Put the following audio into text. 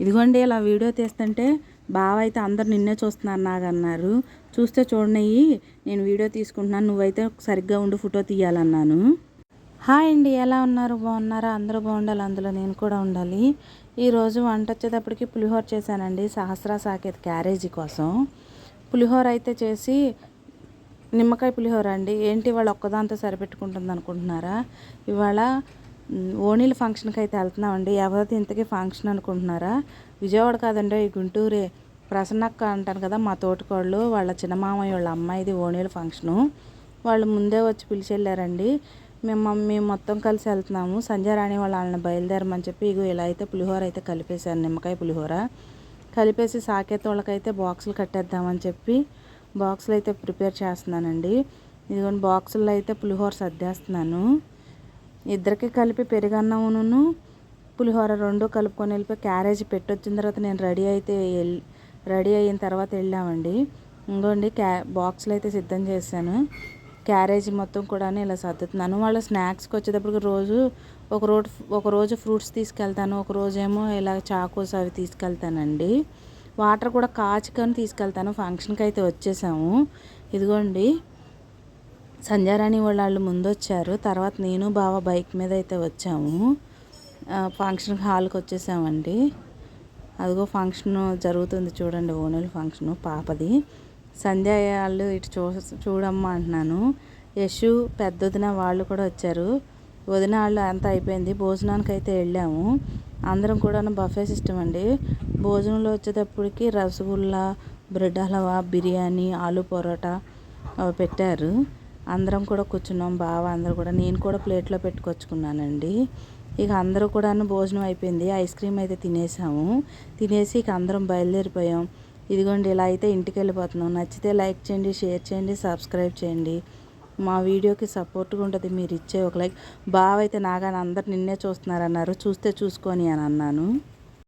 ఇదిగోండి ఇలా వీడియో తీస్తుంటే బావ అయితే అందరు నిన్నే చూస్తున్నారు నాగన్నారు చూస్తే చూడనయ్యి నేను వీడియో తీసుకుంటున్నాను నువ్వైతే సరిగ్గా ఉండి ఫోటో తీయాలన్నాను. హాయ్ అండి ఎలా ఉన్నారు? బాగున్నారా? అందరూ బాగుండాలి అందులో నేను కూడా ఉండాలి. ఈరోజు వంట వచ్చేటప్పటికి పులిహోర చేశానండి సహస్ర సాకేత్ క్యారేజీ కోసం. పులిహోర అయితే చేసి నిమ్మకాయ పులిహోర అండి. ఏంటి ఇవాళ ఒక్కదాంతో సరిపెట్టుకుంటుంది అనుకుంటున్నారా ఇవాళ ఓణీల ఫంక్షన్కి అయితే వెళ్తున్నామండి. ఎవరైతే ఇంతకీ ఫంక్షన్ అనుకుంటున్నారా? విజయవాడ కాదండి ఈ గుంటూరే. ప్రసన్నక్క అంటాను కదా మా తోటికోళ్ళు వాళ్ళ చిన్న మామయ్య వాళ్ళ అమ్మాయిది ఓణీల ఫంక్షను. వాళ్ళు ముందే వచ్చి పిలిచి వెళ్ళారండి మేము మేము మొత్తం కలిసి వెళ్తున్నాము. సంజయ్ రాణి వాళ్ళ వాళ్ళని బయలుదేరమని చెప్పి ఇగో ఇలా అయితే పులిహోర అయితే కలిపేశాను నిమ్మకాయ పులిహోర. కలిపేసి సాకేత వాళ్ళకైతే బాక్సులు కట్టేద్దామని చెప్పి బాక్సులు అయితే ప్రిపేర్ చేస్తున్నానండి. ఇదిగోండి బాక్సుల్లో అయితే పులిహోర సర్దేస్తున్నాను. ఇద్దరికి కలిపి పెరుగన్నమును పులిహోర రెండు కలుపుకొని వెళ్ళిపోయి క్యారేజ్ పెట్టొచ్చిన తర్వాత నేను రెడీ అయితే వెళ్ళి రెడీ అయిన తర్వాత వెళ్ళామండి. ఇంకోండి క్యా బాక్స్లు అయితే సిద్ధం చేశాను. క్యారేజ్ మొత్తం కూడా ఇలా సర్దుతున్నాను. వాళ్ళ స్నాక్స్కి వచ్చేటప్పటికి రోజు ఒక రోజు ఒక రోజు ఫ్రూట్స్ తీసుకెళ్తాను ఒక రోజు ఏమో ఇలా చాకోస్ అవి తీసుకెళ్తానండి. వాటర్ కూడా కాచుకొని తీసుకెళ్తాను. ఫంక్షన్కి అయితే వచ్చేసాము. ఇదిగోండి సంధ్యారాణి వాళ్ళు ముందు వచ్చారు తర్వాత నేను బావ బైక్ మీద అయితే వచ్చాము ఫంక్షన్ హాల్కి వచ్చేసామండి. అదిగో ఫంక్షన్ జరుగుతుంది చూడండి ఓనల్ ఫంక్షన్ పాపది. సంధ్య వాళ్ళు ఇటు చూ చూడమ్మా అంటున్నాను. యశు పెద్ద వదిన వాళ్ళు కూడా వచ్చారు. వదిన వాళ్ళు అంతా అయిపోయింది. భోజనానికి అయితే వెళ్ళాము. అందరం కూడా బఫే సిస్టమ్ అండి. భోజనంలో వచ్చేటప్పటికి రసగుల్లా బ్రెడ్ హల్వా బిర్యానీ ఆలు పరోటా అవి పెట్టారు. అందరం కూడా కూర్చున్నాం బావ అందరూ కూడా. నేను కూడా ప్లేట్లో పెట్టుకొచ్చుకున్నానండి. ఇక అందరూ కూడా భోజనం అయిపోయింది. ఐస్ క్రీమ్ అయితే తినేసాము. తినేసి ఇక అందరం బయలుదేరిపోయాం. ఇదిగోండి ఇలా అయితే ఇంటికి వెళ్ళిపోతున్నాం. నచ్చితే లైక్ చేయండి షేర్ చేయండి సబ్స్క్రైబ్ చేయండి. మా వీడియోకి సపోర్ట్గా ఉంటుంది మీరు ఇచ్చే ఒక లైక్. బావ అయితే నాగాని అందరు నిన్నే చూస్తున్నారన్నారు. చూస్తే చూసుకొని అని అన్నాను.